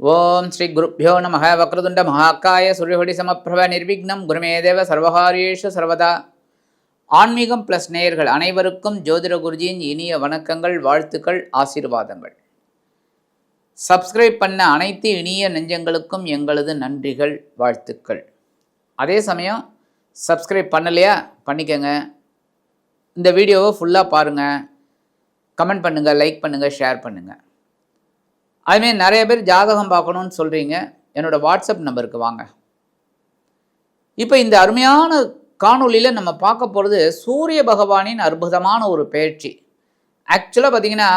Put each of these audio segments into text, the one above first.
ஓம் ஸ்ரீ குருப்பியோ நம வக்ரதுண்ட மகாக்காய சூரியகொடி சமப்பிரப நிர்விக்னம். குருமேதேவ சர்வகாரியேஷு சர்வதா. ஆன்மீகம் ப்ளஸ் நேயர்கள் அனைவருக்கும் ஜோதிட குருஜியின் இனிய வணக்கங்கள் வாழ்த்துக்கள் ஆசீர்வாதங்கள். சப்ஸ்கிரைப் பண்ண அனைத்து இனிய நெஞ்சங்களுக்கும் எங்களது நன்றிகள் வாழ்த்துக்கள். அதே சமயம் சப்ஸ்கிரைப் பண்ணலையா? பண்ணிக்கங்க. இந்த வீடியோவை ஃபுல்லாக பாருங்கள் கமெண்ட் பண்ணுங்கள் லைக் பண்ணுங்கள் ஷேர் பண்ணுங்கள் அதுமாரி நிறைய பேர் ஜாதகம் பார்க்கணுன்னு சொல்கிறீங்க என்னோடய வாட்ஸ்அப் நம்பருக்கு வாங்க. இப்போ இந்த அருமையான காணொளியில் நம்ம பார்க்க போகிறது சூரிய பகவானின் அற்புதமான ஒரு பயிற்சி. ஆக்சுவலாக பார்த்தீங்கன்னா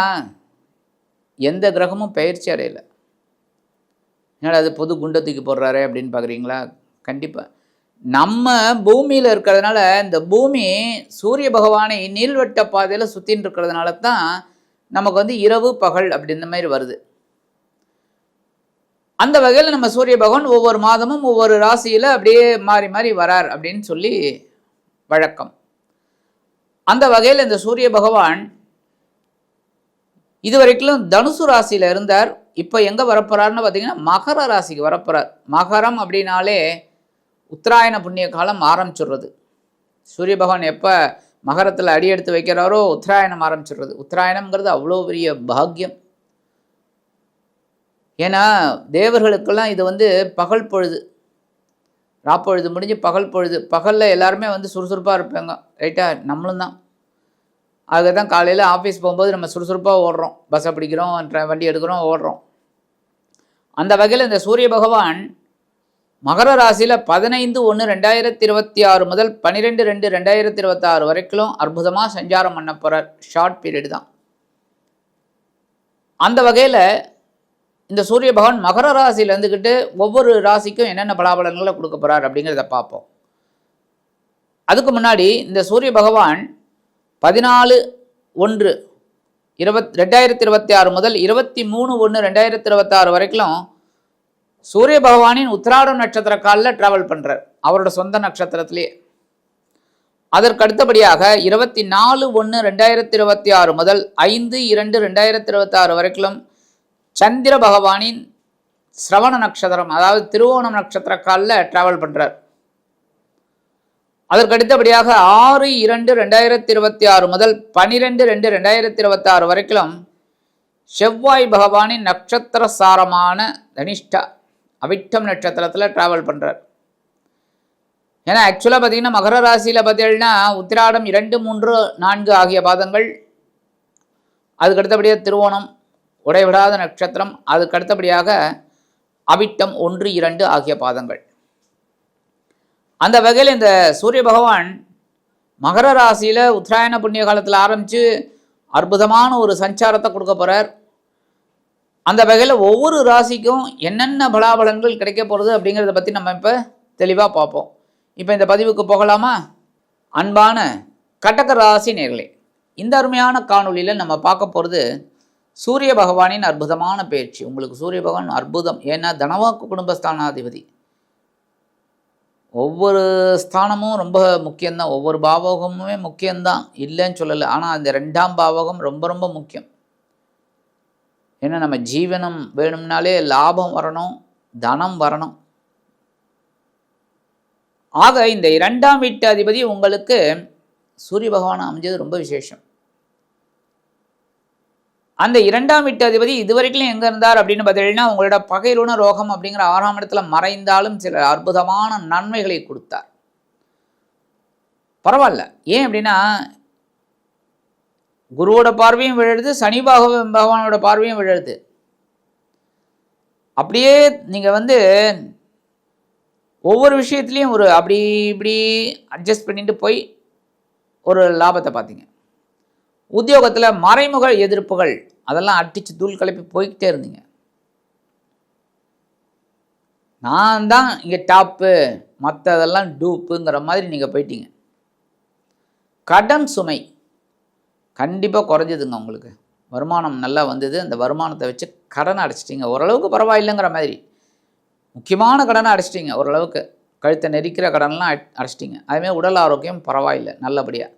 எந்த கிரகமும் பயிற்சி அடையலை. என்னடா அது பொது குண்டத்துக்கு தூக்கி போடுறாரு அப்படின்னு பார்க்குறீங்களா? கண்டிப்பாக நம்ம பூமியில் இருக்கிறதுனால இந்த பூமி சூரிய பகவானை நீள்வட்ட பாதையில் சுற்றின்னு இருக்கிறதுனால தான் நமக்கு வந்து இரவு பகல் அப்படின்ற மாதிரி வருது. அந்த வகையில் நம்ம சூரிய பகவான் ஒவ்வொரு மாதமும் ஒவ்வொரு ராசியில் அப்படியே மாறி மாறி வரார் அப்படின்னு சொல்லி வழக்கம். அந்த வகையில் இந்த சூரிய பகவான் இதுவரைக்கும் தனுசு ராசியில் இருந்தார். இப்போ எங்கே வரப்போறாருன்னு பார்த்தீங்கன்னா மகர ராசிக்கு வரப்போகிறார் மகரம் அப்படின்னாலே உத்தராயண புண்ணிய காலம் ஆரம்பிச்சிடுறது. சூரிய பகவான் எப்போ மகரத்தில் அடி எடுத்து வைக்கிறாரோ உத்தராயணம் ஆரம்பிச்சிடுறது. உத்தராயணம்ங்கிறது அவ்வளோ பெரிய பாக்கியம். ஏன்னா தேவர்களுக்கெல்லாம் இது வந்து பகல் பொழுது. ராப்பொழுது முடிஞ்சு பகல் பொழுது. பகலில் எல்லாருமே வந்து சுறுசுறுப்பாக இருப்பாங்க. ரைட்டாக நம்மளும் தான். அதுக்கு தான் காலையில் ஆஃபீஸ் போகும்போது நம்ம சுறுசுறுப்பாக ஓடுறோம். பஸ்ஸை பிடிக்கிறோம் வண்டி எடுக்கிறோம் ஓடுறோம். அந்த வகையில் இந்த சூரிய பகவான் மகர ராசியில் பதினைந்து ஒன்று ரெண்டாயிரத்தி இருபத்தி ஆறு முதல் பன்னிரெண்டு ரெண்டு ரெண்டாயிரத்தி இருபத்தாறு வரைக்கும் அற்புதமாக சஞ்சாரம் பண்ண போகிறார் ஷார்ட் பீரியட் தான். அந்த வகையில் இந்த சூரிய பகவான் மகர ராசியில் இருந்துக்கிட்டு ஒவ்வொரு ராசிக்கும் என்னென்ன பலாபலன்களை கொடுக்க போகிறார் அப்படிங்கிறத பார்ப்போம். அதுக்கு முன்னாடி இந்த சூரிய பகவான் பதினாலு ஒன்று இருபத் ரெண்டாயிரத்தி இருபத்தி ஆறு முதல் இருபத்தி மூணு ஒன்று ரெண்டாயிரத்தி இருபத்தாறு வரைக்கும் சூரிய பகவானின் உத்திராடம் நட்சத்திர காலில் ட்ராவல் பண்ணுறார் அவரோட சொந்த நட்சத்திரத்திலேயே அதற்கு அடுத்தபடியாக இருபத்தி நாலு ஒன்று ரெண்டாயிரத்தி இருபத்தி ஆறு முதல் ஐந்து இரண்டு ரெண்டாயிரத்தி இருபத்தி ஆறு வரைக்கும் சந்திர பகவானின் சிரவண நட்சத்திரம் அதாவது திருவோணம் நட்சத்திர காலில் ட்ராவல் பண்ணுறார் அதற்கு அடுத்தபடியாக ஆறு இரண்டு ரெண்டாயிரத்தி இருபத்தி ஆறு முதல் பனிரெண்டு ரெண்டு ரெண்டாயிரத்தி இருபத்தி ஆறு வரைக்கும் செவ்வாய் பகவானின் நட்சத்திர சாரமான தனிஷ்டா அவிட்டம் நட்சத்திரத்தில் ட்ராவல் பண்ணுறார் ஏன்னா ஆக்சுவலாக பார்த்தீங்கன்னா மகர ராசியில் பார்த்தீங்கன்னா உத்திராடம் இரண்டு மூன்று நான்கு ஆகிய பாதங்கள். அதுக்கு அடுத்தபடியாக திருவோணம் உடைவிடாத நட்சத்திரம் அதுக்கு அடுத்தபடியாக அவிட்டம் ஒன்று இரண்டு ஆகிய பாதங்கள். அந்த வகையில் இந்த சூரிய பகவான் மகர ராசியில் உத்தராயண புண்ணிய காலத்தில் ஆரம்பித்து அற்புதமான ஒரு சஞ்சாரத்தை கொடுக்க போகிறார் அந்த வகையில் ஒவ்வொரு ராசிக்கும் என்னென்ன பலாபலன்கள் கிடைக்க போகிறது அப்படிங்கிறத பற்றி நம்ம இப்போ தெளிவாக பார்ப்போம். இப்போ இந்த பதிவுக்கு போகலாமா? அன்பான கட்டக ராசி நேர்களே இந்த அருமையான காணொலியில் நம்ம பார்க்க போகிறது சூரிய பகவானின் அற்புதமான பயிற்சி உங்களுக்கு சூரிய பகவான் அற்புதம். ஏன்னா தனவாக்கு குடும்பஸ்தானாதிபதி. ஒவ்வொரு ஸ்தானமும் ரொம்ப முக்கியம்தான். ஒவ்வொரு பாவகமுமே முக்கியம்தான். இல்லைன்னு சொல்லலை. ஆனால் அந்த ரெண்டாம் பாவகம் ரொம்ப ரொம்ப முக்கியம். ஏன்னா நம்ம ஜீவனம் வேணும்னாலே லாபம் வரணும் தனம் வரணும். ஆக இந்த இரண்டாம் வீட்டு அதிபதி உங்களுக்கு சூரிய பகவான் அமைஞ்சது ரொம்ப விசேஷம். அந்த இரண்டாம் வீட்டு அதிபதி இதுவரைக்கும் எங்கே இருந்தார் அப்படின்னு பார்த்தீங்கன்னா உங்களோட பகையிலுன ரோகம் அப்படிங்கிற ஆறாம் இடத்துல மறைந்தாலும் சில அற்புதமான நன்மைகளை கொடுத்தார். பரவாயில்ல. ஏன் அப்படின்னா குருவோட பார்வையும் விழுது சனி பக பகவானோட பார்வையும் விழுது அப்படியே நீங்கள் வந்து ஒவ்வொரு விஷயத்துலேயும் ஒரு அப்படி இப்படி அட்ஜஸ்ட் பண்ணிட்டு போய் ஒரு லாபத்தை பார்த்தீங்க. உத்தியோகத்தில் மறைமுக எதிர்ப்புகள் அதெல்லாம் அடித்து தூள் கிளப்பி போய்கிட்டே இருந்தீங்க. நான் தான் இங்கே டாப்பு மற்றதெல்லாம் டூப்புங்கிற மாதிரி நீங்கள் போயிட்டீங்க. கடன் சுமை கண்டிப்பாக குறைஞ்சதுங்க உங்களுக்கு. வருமானம் நல்லா வந்தது. அந்த வருமானத்தை வச்சு கடனை அடைச்சிட்டிங்க. ஓரளவுக்கு பரவாயில்லைங்கிற மாதிரி. முக்கியமான கடனை அடைச்சிட்டிங்க. ஓரளவுக்கு. கழுத்தை நெரிக்கிற கடன்லாம் அடைச்சிட்டிங்க. அதுமாதிரி உடல் ஆரோக்கியம் பரவாயில்லை. நல்லபடியாக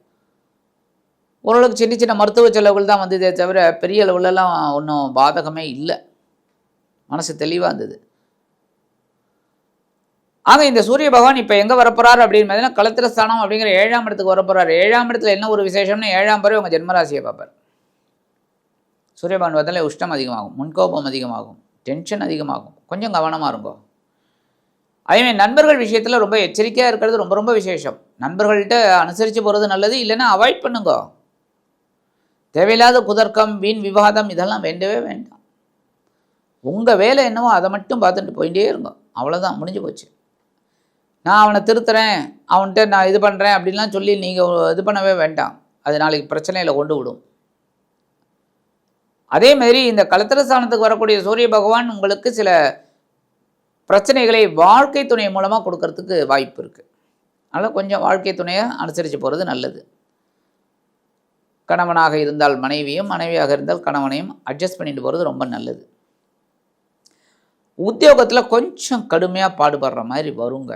ஓரளவுக்கு சின்ன சின்ன மருத்துவ செலவுகள் தான் வந்ததே தவிர பெரிய அளவுலலாம் ஒன்றும் பாதகமே இல்லை. மனசு தெளிவாக இருந்தது. ஆக இந்த சூரிய பகவான் இப்போ எங்கே வரப்போறாரு அப்படின்னு பார்த்தீங்கன்னா களத்திர ஸ்தானம் அப்படிங்கிற ஏழாம் இடத்துக்கு வரப்போறாரு. ஏழாம் இடத்துல என்ன ஒரு விசேஷம்னு ஏழாம் பறவை உங்கள் ஜென்மராசியை பார்ப்பார். சூரிய பகவான் பார்த்தாலே உஷ்டம் அதிகமாகும் முன்கோபம் அதிகமாகும் டென்ஷன் அதிகமாகும். கொஞ்சம் கவனமாக இருங்கோ. அதேமாதிரி நண்பர்கள் விஷயத்தில் ரொம்ப எச்சரிக்கையாக இருக்கிறது ரொம்ப ரொம்ப விசேஷம். நண்பர்கள்ட்ட அனுசரித்து போகிறது நல்லது இல்லைன்னா அவாய்ட் பண்ணுங்க. தேவையில்லாத குதர்க்கம் வீண் விவாதம் இதெல்லாம் வேண்டவே வேண்டாம். உங்கள் வேலை என்னவோ அதை மட்டும் பார்த்துட்டு போயிட்டே இருங்க. அவ்வளோதான் முடிஞ்சு போச்சு. நான் அவனை திருத்துறேன் அவன்கிட்ட நான் இது பண்ணுறேன் அப்படின்லாம் சொல்லி நீங்கள் இது பண்ணவே வேண்டாம். அது நாளைக்கு பிரச்சனையில் கொண்டு விடும். அதே மாதிரி இந்த கலத்திரஸ்தானத்துக்கு வரக்கூடிய சூரிய பகவான் உங்களுக்கு சில பிரச்சனைகளை வாழ்க்கை துணை மூலமாக கொடுக்கறதுக்கு வாய்ப்பு இருக்குது அதனால் கொஞ்சம் வாழ்க்கை துணையை அனுசரித்து போகிறது நல்லது. கணவனாக இருந்தால் மனைவியும் மனைவியாக இருந்தால் கணவனையும் அட்ஜஸ்ட் பண்ணிட்டு போகிறது ரொம்ப நல்லது. உத்தியோகத்தில் கொஞ்சம் கடுமையாக பாடுபடுற மாதிரி வருங்க.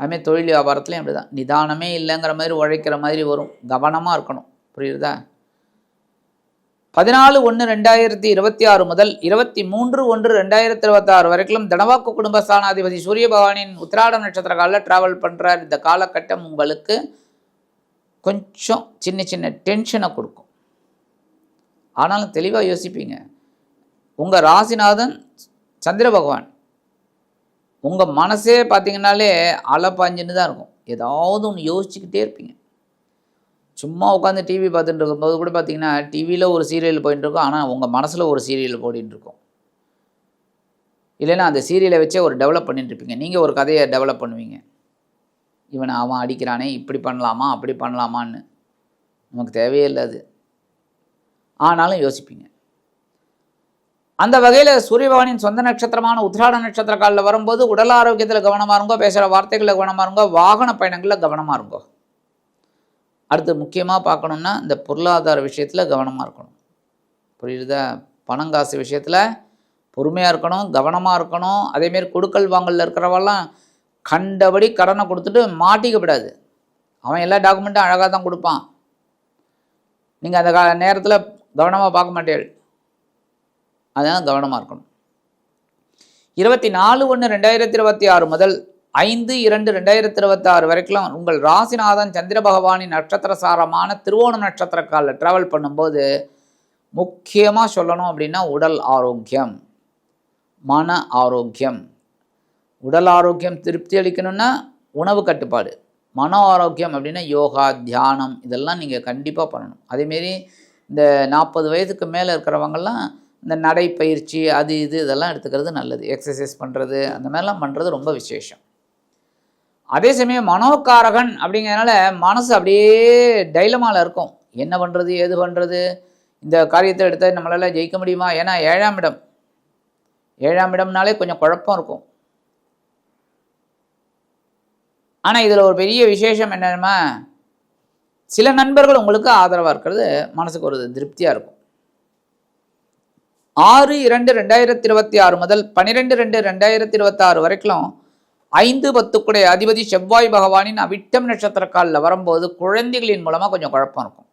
அதுமாதிரி தொழில் வியாபாரத்துலேயும் அப்படி தான் நிதானமே இல்லைங்கிற மாதிரி உழைக்கிற மாதிரி வரும். கவனமாக இருக்கணும். புரியுதா? பதினாலு ஒன்று ரெண்டாயிரத்தி இருபத்தி ஆறு முதல் இருபத்தி மூன்று ஒன்று ரெண்டாயிரத்தி இருபத்தாறு வரைக்கும் தனவாக்கு குடும்ப குடும்பஸ்தானாதிபதி சூரிய பகவானின் உத்திராட நட்சத்திர காலில் ட்ராவல் பண்ணுறார் இந்த காலகட்டம் உங்களுக்கு கொஞ்சம் சின்ன சின்ன டென்ஷனை கொடுக்கும். ஆனாலும் தெளிவாக யோசிப்பீங்க. உங்கள் ராசிநாதன் சந்திர பகவான் உங்கள் மனசே பார்த்தீங்கன்னாலே அலப்பாஞ்சுன்னு தான் இருக்கும். ஏதாவது ஒன்று யோசிச்சுக்கிட்டே இருப்பீங்க. சும்மா உட்காந்து டிவி பார்த்துட்டு இருக்கும்போது கூட பார்த்தீங்கன்னா டிவியில் ஒரு சீரியல் போயிட்டு இருக்கும். ஆனால் உங்கள் மனசில் ஒரு சீரியல் போயிட்டு இருக்கும். இல்லைன்னா அந்த சீரியலை வச்சே ஒரு டெவலப் பண்ணிட்டு இருப்பீங்க. நீங்கள் ஒரு கதையை டெவலப் பண்ணுவீங்க. இவனை அவன் அடிக்கிறானே இப்படி பண்ணலாமா அப்படி பண்ணலாமான்னு. நமக்கு தேவையே இல்லை அது. ஆனாலும் யோசிப்பீங்க. அந்த வகையில் சூரியபகவானின் சொந்த நட்சத்திரமான உத்திராட நட்சத்திர காலில் வரும்போது உடல் ஆரோக்கியத்தில் கவனமாக இருங்கோ பேசுகிற வார்த்தைகளில் கவனமாக இருங்கோ வாகன பயணங்களில் கவனமாக இருங்கோ. அடுத்து முக்கியமாக பார்க்கணுன்னா இந்த பொருளாதார விஷயத்தில் கவனமாக இருக்கணும். புரியுதா? பணம் காசு விஷயத்தில் பொறுமையாக இருக்கணும் கவனமாக இருக்கணும். அதேமாரி கொடுக்கல் வாங்கலில் இருக்கிறவெல்லாம் கண்டபடி கடனை கொடுத்துட்டு மாட்டிக்கப்படாது. அவன் எல்லா டாக்குமெண்ட்டும் அழகாக தான் கொடுப்பான். நீங்கள் அந்த கா நேரத்தில் கவனமாக பார்க்க மாட்டீர்கள். அதனால் கவனமாக இருக்கணும். இருபத்தி நாலு ஒன்று ரெண்டாயிரத்தி இருபத்தி ஆறு முதல் ஐந்து இரண்டு ரெண்டாயிரத்தி இருபத்தி ஆறு வரைக்கும் உங்கள் ராசிநாதன் சந்திர பகவானின் நட்சத்திர சாரமான திருவோணம் நட்சத்திர காலில் ட்ராவல் பண்ணும்போது முக்கியமாக சொல்லணும் அப்படின்னா உடல் ஆரோக்கியம் மன ஆரோக்கியம். உடல் ஆரோக்கியம் திருப்தி அளிக்கணும்னா உணவு கட்டுப்பாடு. மன ஆரோக்கியம் அப்படின்னா யோகா தியானம் இதெல்லாம் நீங்கள் கண்டிப்பாக பண்ணணும். அதேமாரி இந்த நாற்பது வயதுக்கு மேலே இருக்கிறவங்கெல்லாம் இந்த நடைப்பயிற்சி அது இது இதெல்லாம் எடுத்துக்கிறது நல்லது. எக்ஸசைஸ் பண்ணுறது அந்த மாதிரிலாம் பண்ணுறது ரொம்ப விசேஷம். அதே சமயம் மனோகாரகன் அப்படிங்கிறதுனால மனசு அப்படியே டைலமாவில் இருக்கும். என்ன பண்ணுறது ஏது பண்ணுறது இந்த காரியத்தை எடுத்தால் நம்மளால் ஜெயிக்க முடியுமா? ஏன்னா ஏழாம் இடம். ஏழாம் இடம்னாலே கொஞ்சம் குழப்பம் இருக்கும். ஆனால் இதில் ஒரு பெரிய விசேஷம் என்னன்னா சில நண்பர்கள் உங்களுக்கு ஆதரவாக இருக்கிறது மனசுக்கு ஒரு திருப்தியாக இருக்கும். ஆறு இரண்டு ரெண்டாயிரத்தி இருபத்தி ஆறு முதல் பன்னிரெண்டு ரெண்டு ரெண்டாயிரத்தி இருபத்தாறு வரைக்கும் ஐந்து பத்துக்குடைய அதிபதி செவ்வாய் பகவானின் அவிட்டம் நட்சத்திர காலில் வரும்போது குழந்தைகளின் மூலமாக கொஞ்சம் குழப்பம் இருக்கும்.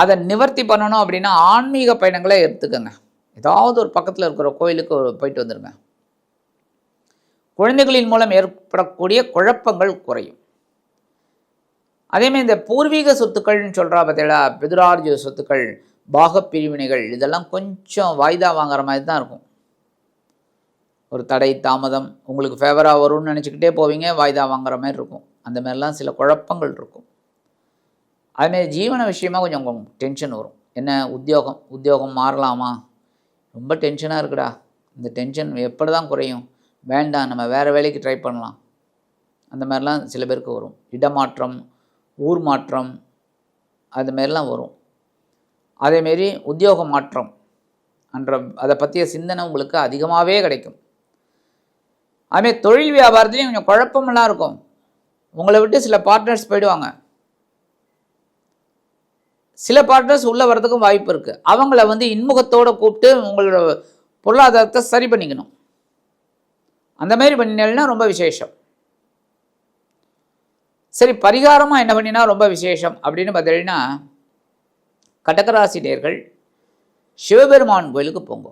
அதை நிவர்த்தி பண்ணணும் அப்படின்னா ஆன்மீக பயணங்களை எடுத்துக்கோங்க. ஏதாவது ஒரு பக்கத்தில் இருக்கிற கோயிலுக்கு போயிட்டு வந்துடுங்க குழந்தைகளின் மூலம் ஏற்படக்கூடிய குழப்பங்கள் குறையும். அதேமாதிரி இந்த பூர்வீக சொத்துக்கள்னு சொல்கிறா பார்த்தீங்களா பிதுரார்ஜித சொத்துக்கள் பாகப் பிரிவினைகள் இதெல்லாம் கொஞ்சம் வாய்தா வாங்குற மாதிரி தான் இருக்கும். ஒரு தடை தாமதம் உங்களுக்கு ஃபேவராக வரும்னு நினச்சிக்கிட்டே போவீங்க வாய்தா வாங்குற மாதிரி இருக்கும். அந்த மாதிரிலாம் சில குழப்பங்கள் இருக்கும். அதுமாரி ஜீவன விஷயமா கொஞ்சம் டென்ஷன் வரும். என்ன உத்தியோகம் உத்தியோகம் மாறலாமா? ரொம்ப டென்ஷனாக இருக்குடா. இந்த டென்ஷன் எப்படி தான் குறையும்? வேண்டாம் நம்ம வேறு வேலைக்கு ட்ரை பண்ணலாம். அந்த மாதிரிலாம் சில பேருக்கு வரும். இடமாற்றம் ஊர் மாற்றம் அது மாரிலாம் வரும். அதேமாரி உத்தியோக மாற்றம் என்ற அதை பற்றிய சிந்தனை உங்களுக்கு அதிகமாகவே கிடைக்கும். அதுமாரி தொழில் வியாபாரத்துலேயும் கொஞ்சம் குழப்பமெல்லாம் இருக்கும். உங்களை விட்டு சில பார்ட்னர்ஸ் போயிடுவாங்க. சில பார்ட்னர்ஸ் உள்ளே வர்றதுக்கும் வாய்ப்பு இருக்குது அவங்கள வந்து இன்முகத்தோடு கூப்பிட்டு உங்களோட பொருளாதாரத்தை சரி பண்ணிக்கணும். அந்த மாதிரி பண்ணினா ரொம்ப விசேஷம். சரி பரிகாரமாக என்ன பண்ணினா ரொம்ப விசேஷம் அப்படின்னு பார்த்தீங்கன்னா கடகராசி நேர்கள் சிவபெருமான் கோயிலுக்கு போங்க.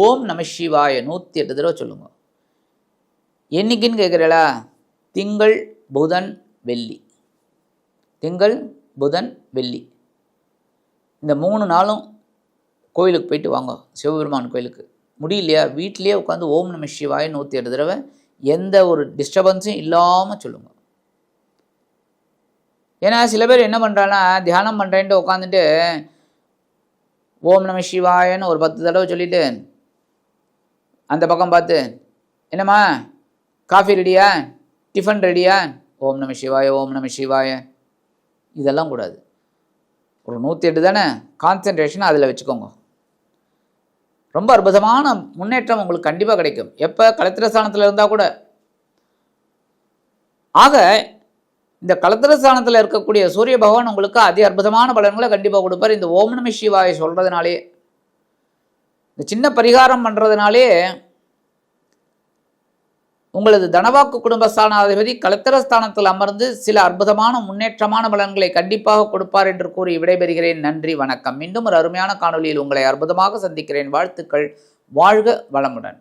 ஓம் நம சிவாய நூற்றி எட்டு தடவை சொல்லுங்க. என்னைக்குன்னு கேட்குறீங்களா திங்கள் புதன் வெள்ளி. திங்கள் புதன் வெள்ளி. இந்த மூணு நாளும் கோயிலுக்கு போயிட்டு வாங்க சிவபெருமான் கோயிலுக்கு. முடியலையா? வீட்டிலேயே உட்காந்து ஓம் நம சிவாய் நூற்றி எட்டு தடவை எந்த ஒரு டிஸ்டர்பன்ஸும் இல்லாமல் சொல்லுங்கள் ஏன்னா சில பேர் என்ன பண்ணுறாங்கன்னா தியானம் பண்ணுறேன்ட்டு உட்காந்துட்டு ஓம் நம சிவாயன்னு ஒரு பத்து தடவை சொல்லிட்டு அந்த பக்கம் பார்த்து என்னம்மா காஃபி ரெடியா டிஃபன் ரெடியா ஓம் நம சிவாய ஓம் நம சிவாய. இதெல்லாம் கூடாது. ஒரு நூற்றி எட்டு தானே? கான்சன்ட்ரேஷன் அதில் வச்சுக்கோங்க. ரொம்ப அற்புதமான முன்னேற்றம் உங்களுக்கு கண்டிப்பாக கிடைக்கும். எப்போ? கலத்திரஸ்தானத்தில் இருந்தால் கூட. ஆக இந்த கலத்திரஸ்தானத்தில் இருக்கக்கூடிய சூரிய பகவான் உங்களுக்கு அதி அற்புதமான பலன்களை கண்டிப்பாக கொடுப்பார். இந்த ஓம் நம சிவாயை சொல்கிறதுனாலே இந்த சின்ன பரிகாரம் பண்ணுறதுனாலே உங்களது தனவாக்கு குடும்பஸ்தானாதிபதி கலத்திரஸ்தானத்தில் அமர்ந்து சில அற்புதமான முன்னேற்றமான பலன்களை கண்டிப்பாக கொடுப்பார் என்று கூறி விடைபெறுகிறேன். நன்றி வணக்கம். மீண்டும் ஒரு அருமையான காணொளியில் உங்களை அற்புதமாக சந்திக்கிறேன். வாழ்த்துக்கள். வாழ்க வளமுடன்.